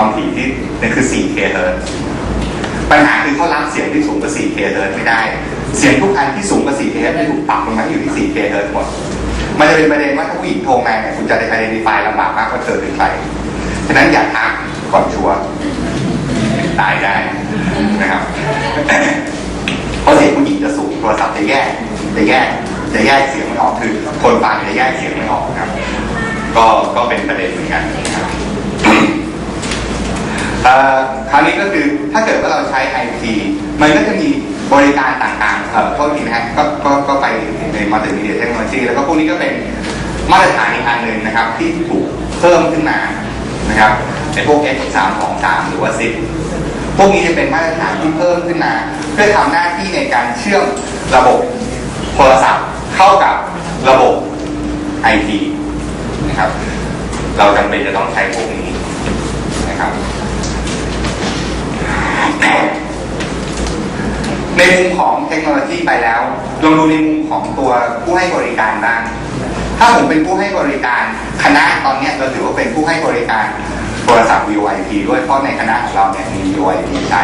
ความถี่ที่นี่คือ 4K เฮิร์ตปัญหาคือเขารับเสียงที่สูงกว่า 4K เฮิร์ตไม่ได้ เสียงทุกอันที่สูงกว่า 4K เฮิร์ตถูกปรับลงมาอยู่ที่ 4K เฮิร์ตหมด มันจะเป็นประเด็นว่าถ้าผู้หญิงโทรมาเนี่ยคุณจะ identify ลำบากมากว่าเธอคือใคร ฉะนั้นอย่าทักก่อนชัวร์ตายได้นะครับเพราะเสียงผู้หญิงจะสูงโทรศัพท์จะแยกจะแยกจะแยกเสียงไม่ออกคือคนฟังจะแยกเสียงไม่ออกครับ ก็ก็เป็นประเด็นเหมือนกันนะครับ คราวนี้ก็คือถ้าเกิดว่าเราใช้ IP มันก็จะมีบริการต่างๆเอ่อโทษทีนะฮะก็ก็ก็ไปในมัลติมีเดียเทคโนโลยีแล้วก็พวกนี้ก็เป็นมาตรฐานอีกอันหนึ่งนะครับ ที่ถูกเพิ่มขึ้นมานะครับในพวก X 3 2 3หรือว่า10พวกนี้จะเป็นมาตรฐานที่เพิ่มขึ้นมา เพื่อทำหน้าที่ในการเชื่อมระบบโทรศัพท์เข้ากับระบบ IP นะครับ เราจำเป็นจะต้องใช้พวกนี้นะครับ ในมุมของเทคโนโลยีไปแล้วลองดูในมุมของตัวผู้ให้บริการบ้าง ถ้าผมเป็นผู้ให้บริการคณะตอนนี้เราถือว่าเป็นผู้ให้บริการโทรศัพท์ VoIP ด้วยเพราะในคณะของเราเนี่ยมี VoIP ใช้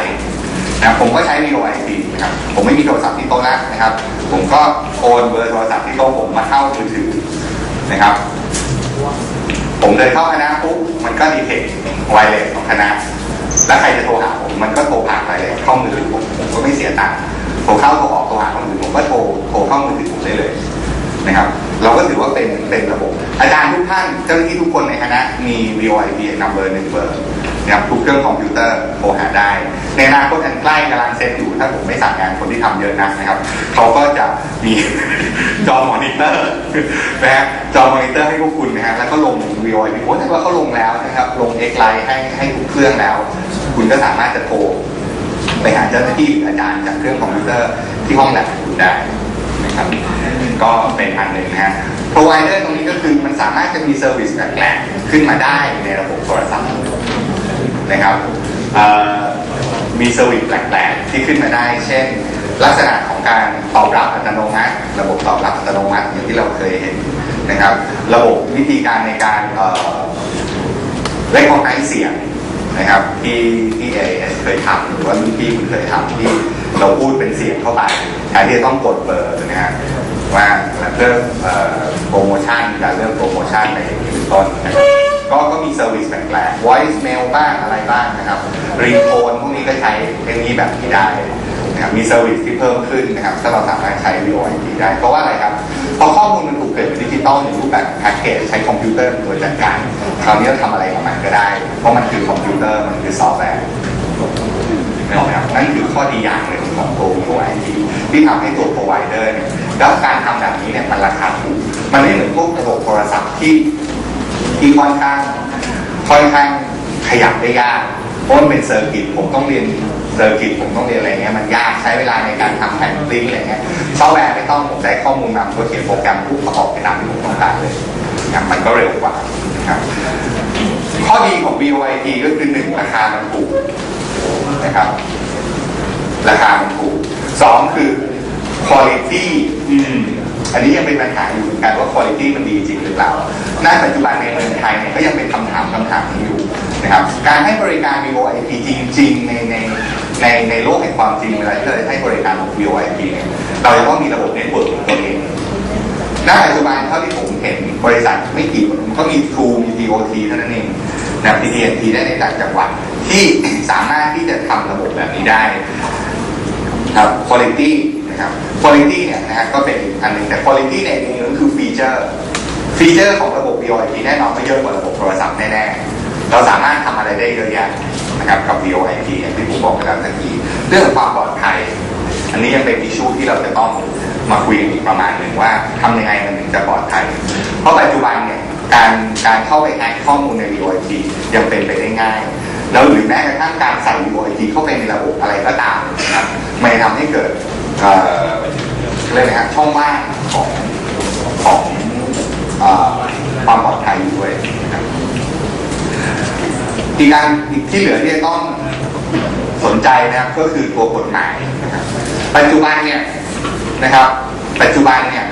นะผมก็ใช้ VoIP นะครับผมไม่มีโทรศัพท์ที่โต๊ะนะนะครับ ผมก็โอนเบอร์โทรศัพท์ที่โต๊ะผมมาเข้ามือถือนะครับ ผมเดินเข้าคณะปุ๊บมันก็ดีเทคไวเลสของคณะ แล้วใครจะโทรหาผมมันก็โทรผ่านไวเลสเข้ามือถือผมผมก็ไม่เสียตังค์โทรเข้าโทรออกโทรหาคนอื่นผมก็โทรโทรเข้ามือถือผมได้เลยนะครับเราก็ถือว่าเป็นเป็นระบบ อาจารย์ทุกท่านเจ้าหน้าที่ทุกคนในคณะมี VoIP number หนึ่งเบอร์นะครับทุกเครื่องคอมพิวเตอร์โทรหาได้ ในอนาคตอันใกล้กำลังเซ็ตอยู่ถ้าผมไม่สั่งงานคนที่ทำเยอะนักนะครับเขาก็จะมี จอมอนิเตอร์นะฮะจอมอนิเตอร์ให้พวกคุณนะฮะแล้วก็ลง VoIP โอ้ถ้าว่าเขาลงแล้วนะครับลง X Line ให้ให้ทุกเครื่องแล้ว คุณก็สามารถจะโทรไปหาเจ้าหน้าที่อาจารย์จากเครื่องคอมพิวเตอร์ที่ห้องแลบของคุณได้นะครับก็เป็นอันหนึ่งนะฮะ provider ตรงนี้ก็คือมันสามารถจะมีเซอร์วิสแปลกๆขึ้นมาได้ในระบบโทรศัพท์นะครับมีเซอร์วิสแปลกๆที่ขึ้นมาได้ เช่น ลักษณะของการตอบรับอัตโนมัติ ระบบตอบรับอัตโนมัติอย่างที่เราเคยเห็นนะครับ ระบบวิธีการในการเอ่อเล่นของไอเสียง นะครับ ที่ที่เอเคยทำหรือว่ารุ่นพี่คุณเคยทำที่เราพูดเป็นเสียงเข้าไปแทนที่จะต้องกดเบอร์นะฮะว่าเรื่องโปรโมชั่นการเรื่องโปรโมชั่นในเป็นต้นนะครับก็ก็มีเซอร์วิสแปลกๆ voice mail บ้างอะไรบ้างนะครับรีโทนพวกนี้ก็ใช้เทคโนโลยีแบบนี้ได้นะครับมีเซอร์วิสที่เพิ่มขึ้นนะครับถ้าเราสามารถใช้ VoIP ได้ เพราะว่าอะไรครับ พราะข้อมูลมันถูกเกิดเป็นดิจิตอลในรูปแบบแพ็กเกจใช้คอมพิวเตอร์เป็นตัวจัดการคราวนี้เราทำอะไรกับมันก็ได้ เพราะมันคือคอมพิวเตอร์มันคือซอฟต์แวร์ไม่ออกไหมครับนั่นคือข้อดีอย่างหนึ่งของตัว VoIP ที่ทำให้ตัว provider เนี่ยแล้วการทำแบบนี้เนี่ยมันราคาถูกมันไม่เหมือนพวกระบบโทรศัพท์ที่ที่ค่อนข้างค่อนข้างขยับได้ยากเพราะมันเป็นเซอร์กิตผมต้องเรียน เซอร์กิตผมต้องเรียนอะไรเงี้ยมันยากใช้เวลาในการทำแผ่นปริ้นอะไรเงี้ยซอฟต์แวร์ไม่ต้องผมได้ข้อมูลมาผมก็เขียนโปรแกรมปุ๊บประกอบไปตามที่ผมต้องการเลยนะครับมันก็เร็วกว่านะครับข้อดีของ VoIP ก็คือหนึ่งราคามันถูกนะครับราคามันถูกสองคือ quality อืมอันนี้ยังเป็นปัญหาอยู่เหมือนกันว่า quality มันดีจริงหรือเปล่าณปัจจุบันในเมืองไทยเนี่ยก็ยังเป็นคำถามคำถามนี้อยู่นะครับ การให้บริการ VoIP จริง ๆ ในใน ในในโลกแห่งความจริงเวลาที่เราจะให้บริการ VoIP เนี่ยเราจะต้องมีระบบเน็ตเวิร์กของตัวเองณปัจจุบันเท่าที่ผมเห็นบริษัทไม่กี่ก็มี True มี DOT เท่านั้นเองนะ PTNT ได้ในต่างจังหวัดที่สามารถที่จะทำระบบแบบนี้ได้ครับ quality นะครับ quality เนี่ยนะฮะก็เป็นอันหนึงแต่ quality ในนี้ก็คือฟีเจอร์ฟีเจอร์ของระบบ VoIP แน่นอนไม่เยอะกว่าระบบโทรศัพท์แน่ๆ เราสามารถทำอะไรได้เยอะแยะนะครับกับ VoIP อย่างที่ผมบอกไปแล้วตะกี้เรื่องความปลอดภัย อันนี้ยังเป็นอิชูที่เราจะต้องมาคุยกันอีกประมาณหนึ่งว่าทำยังไงมันถึงจะปลอดภัย เพราะปัจจุบันเนี่ยการการเข้าไปแฮกข้อมูลใน VoIP ยังเป็นไปได้ง่าย แล้วหรือแม้กระทั่งการใส่ VoIP เข้าไปในระบบอะไรก็ตามนะครับมันจะทำให้เกิดเอ่อเรียกอะไรฮะช่องว่างของของอความปลอดภัยด้วยนะครับ อีกการอีกที่เหลือที่จะต้องสนใจนะครับก็คือตัวกฎหมายนะครับปัจจุบันเนี่ยนะครับ ปัจจุบันเนี่ย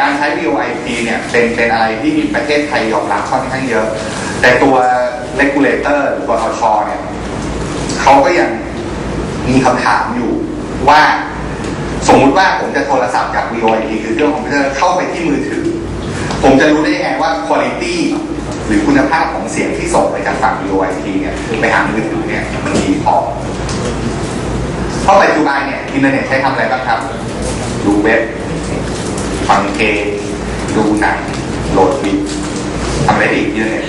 การใช้ VoIP เนี่ยเป็นเป็นอะไรที่ประเทศไทยยอมรับค่อนข้างเยอะ แต่ตัว regulator หรือปตชเนี่ยเขาก็ยังมีคำถามอยู่ว่าสมมุติว่าผมจะโทรศัพท์จาก VoIP คือเครื่องคอมพิวเตอร์เข้าไปที่มือถือ ผมจะรู้ได้ยังไงว่า quality หรือคุณภาพของเสียงที่ส่งไปจากฝั่ง VoIP เนี่ยไปหามือถือเนี่ยมันดีพอเพราะปัจจุบันเนี่ยอินเทอร์เน็ตใช้ทำอะไรบ้างครับ ดูเว็บ ฟังเพลงดูหนังโหลดวิดทำอะไรอีกอินเทอร์เน็ต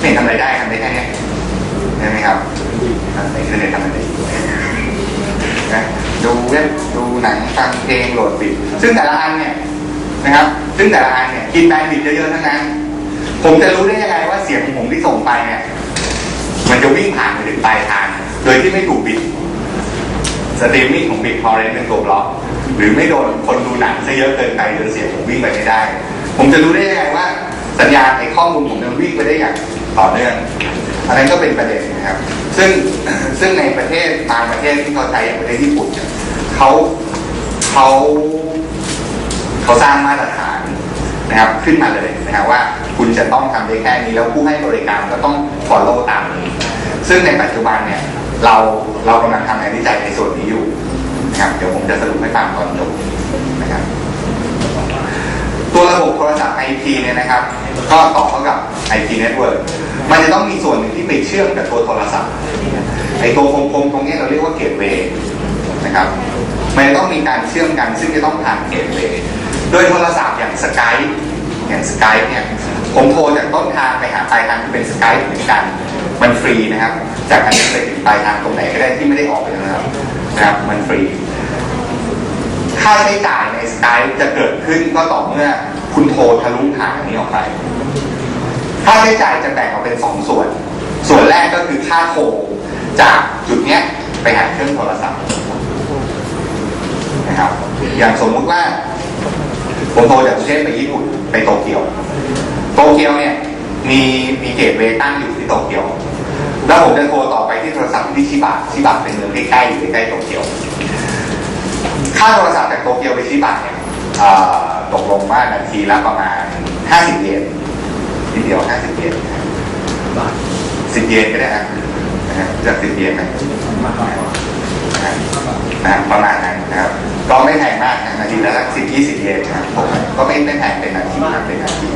ไม่เห็นทำอะไรได้ทำได้แค่นี้ใช่ไหมครับอินเทอร์เน็ตทำอะไรได้อีกนะดูเว็บดูหนังฟังเพลงโหลดวิดซึ่งแต่ละอันเนี่ยนะครับ ซึ่งแต่ละอันเนี่ยกินแบนด์วิดเยอะๆทั้งนั้น ผมจะรู้ได้ยังไงว่าเสียงของผมที่ส่งไปเนี่ย มันจะวิ่งผ่านไปถึงปลายทาง โดยที่ไม่ถูกบิดสตรีมมิ่งของบิตทอร์เรนต์เป็นตัวบล็อก หรือไม่โดนคนดูหนังซะเยอะเกินไปจนเสียงผมวิ่งไปไม่ได้ ผมจะรู้ได้ยังไงว่า สัญญาณไอ้ข้อมูลผมมันวิ่งไปได้อย่างต่อเนื่องอันนั้นก็เป็นประเด็นนะครับ ซึ่งซึ่งในประเทศบางประเทศที่เขาใช้อย่างประเทศญี่ปุ่นเขาเขาเขาสร้างมาตรฐาน นะครับขึ้นมาเลยนะครับว่าคุณจะต้องทำได้แค่นี้แล้วผู้ให้บริการก็ต้อง follow ตามนี้ ซึ่งในปัจจุบันเนี่ยเราเรากำลังทำงานวิจัยในส่วนนี้อยู่นะครับเดี๋ยวผมจะสรุปให้ฟังตอนจบนะครับตัวระบบโทรศัพท์ IP เนี่ยนะครับ ก็ต่อเข้ากับ IP network มันจะต้องมีส่วนหนึ่งที่ไปเชื่อมกับตัวโทรศัพท์ไอตัวคมๆตรงนี้เราเรียกว่าเกตเวย์นะครับมันจะต้องมีการเชื่อมกันซึ่งจะต้องผ่านเกตเวย์ โดยโทรศัพท์อย่างสกายอย่างสกายเนี่ยผมโทรจากต้นทางไปหาปลายทางที่เป็นสกายเหมือนกัน มันฟรีนะครับ จากอันนี้ไปถึงปลายทางตรงไหนก็ได้ที่ไม่ได้ออกไปนะครับนะครับ มันฟรี ค่าใช้จ่ายในสกายจะเกิดขึ้นก็ต่อเมื่อคุณโทรทะลุผ่านอันนี้ออกไป ค่าใช้จ่ายจะแบ่งออกเป็นสองส่วน ส่วนแรกก็คือค่าโทรจากจุดเนี้ยไปหาเครื่องโทรศัพท์นะครับ อย่างสมมุติว่า ผมโทรจากกรุงเทพไปญี่ปุ่นไปโตเกียว โตเกียวเนี่ยมีมีเกตเวตั้งอยู่ที่โตเกียว แล้วผมจะโทรต่อไปที่โทรศัพท์ที่ชิบะชิบะเป็นเมืองใกล้ๆอยู่ใกล้ๆโตเกียว ค่าโทรศัพท์จากโตเกียวไปชิบะเนี่ยตกลงว่านาทีละประมาณ 50 เยนทีเดียว 50 เยน10เยนก็ได้นะนะฮะจาก10เยนไหมประมาณนั้นนะครับ ก็ไม่แพงมากนะนาทีละสัก10 20เยนนะครับผมก็ไม่ไม่แพงเป็นนาทีนะเป็นนาที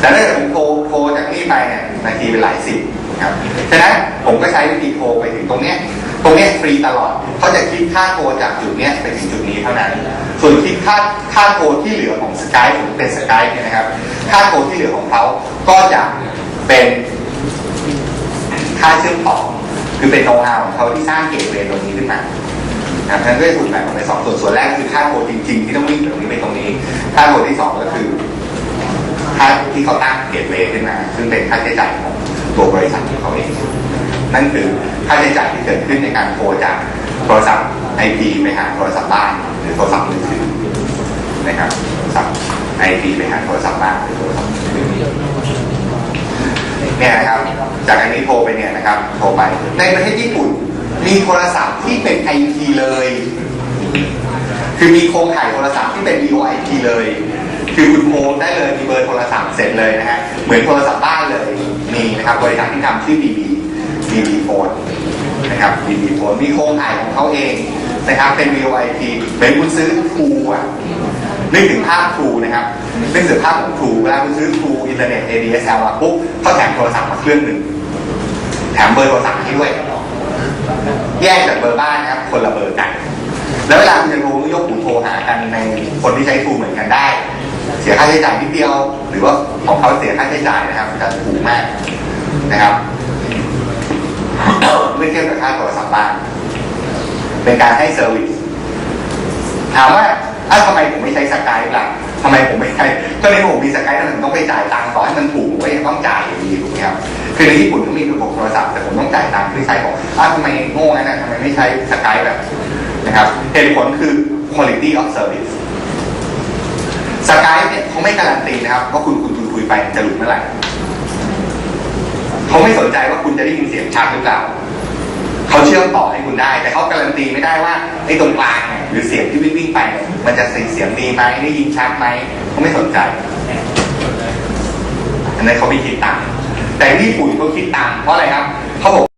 แต่ถ้าเกิดผมโทรโทรจากนี่ไปเนี่ยนาทีเป็นหลายสิบครับฉะนั้นผมก็ใช้วิธีโทรไปถึงตรงเนี้ยตรงเนี้ยฟรีตลอดเขาจะคิดค่าโทรจากจุดเนี้ยไปถึงจุดนี้เท่านั้น ส่วนคิดค่าค่าโทรที่เหลือของสกายผมเป็นสกายเนี่ยนะครับ ค่าโทรที่เหลือของเขาก็จะเป็นค่าเชื่อมต่อ คือเป็นโน้ตฮาวของเขาที่สร้างเกตเวย์ตรงนี้ขึ้นมา นะครับนั้นก็จะถูกแบ่งออกเป็นสองส่วนส่วนแรกคือค่าโทรจริง ๆ ที่ต้องวิ่งจากตรงนี้ไปตรงนี้ ค่าโทรที่สองก็คือค่าที่เขาตั้งเกตเวย์ขึ้นมา ซึ่งเป็นค่าใช้จ่ายของตัวบริษัทของเขาเอง นั่นคือค่าใช้จ่ายที่เกิดขึ้นในการโทรจากโทรศัพท์ไอพีไปหาโทรศัพท์บ้านหรือโทรศัพท์มือถือนะครับโทรศัพท์ไอพีไปหาโทรศัพท์บ้านหรือโทรศัพท์มือถือเนี่ยนะครับ จากอันนี้โทรไปเนี่ยนะครับ โทรไปในประเทศญี่ปุ่น มีโทรศัพท์ที่เป็นไอพีเลย คือมีโครงข่ายโทรศัพท์ที่เป็น VoIP เลย คือคุณโทรได้เลยมีเบอร์โทรศัพท์เสร็จเลยนะฮะ เหมือนโทรศัพท์บ้านเลยมีนะครับบริษัทที่ทำชื่อ BB BB Phone นะครับ BB Phone มีโครงข่ายของเขาเองนะครับเป็น VoIP เหมือนคุณซื้อทรูอะนึกถึงภาพทรูนะครับนึกถึงภาพของทรูเวลาคุณซื้อทรูอินเทอร์เน็ต ADSL มาปุ๊บเขาแถมโทรศัพท์มาเครื่องหนึ่งแถมเบอร์โทรศัพท์ให้ด้วย แยกจากเบอร์บ้านนะครับ คนละเบอร์กัน แล้วเวลาคุณจะโทรก็ยกหูโทรหากันในคนที่ใช้ทูเหมือนกันได้ เสียค่าใช้จ่ายนิดเดียว หรือว่าของเขาเสียค่าใช้จ่ายนะครับจะถูกมากนะครับเมื่อเทียบกับค่าโทรศัพท์บ้าน เป็นการให้เซอร์วิสถามว่าอ้าวทำไมผมไม่ใช้สกายล่ะทำไมผมไม่ใช้ก็ในผมมีสกายแล้วผมต้องไปจ่ายตังค์ต่อให้มันถูกก็ยังต้องจ่ายอยู่ดีถูกไหมครับ คือในญี่ปุ่นเขามีระบบโทรศัพท์แต่ผมต้องจ่ายตังค์ที่ใช้ขอกอ้าทำไมโง่งั้นนะทำไมไม่ใช้สกายแบบนะครับเหตุผลคือ quality of service สกายเนี่ยเขาไม่การันตีนะครับว่าคุณคุณคุยไปจะหลุดเมื่อไหร่เขาไม่สนใจว่าคุณจะได้ยินเสียงชัดหรือเปล่าเขาเชื่อมต่อให้คุณได้ แต่เขาการันตีไม่ได้ว่าไอ้ตรงกลางหรือเสียงที่วิ่งวิ่งไปมันจะเสียงดีไหมได้ยินชัดไหมเขาไม่สนใจอันนี้เขาไม่คิดตังค์ แต่ที่ญี่ปุ่นเขาคิดต่างเพราะอะไรครับเขาบอก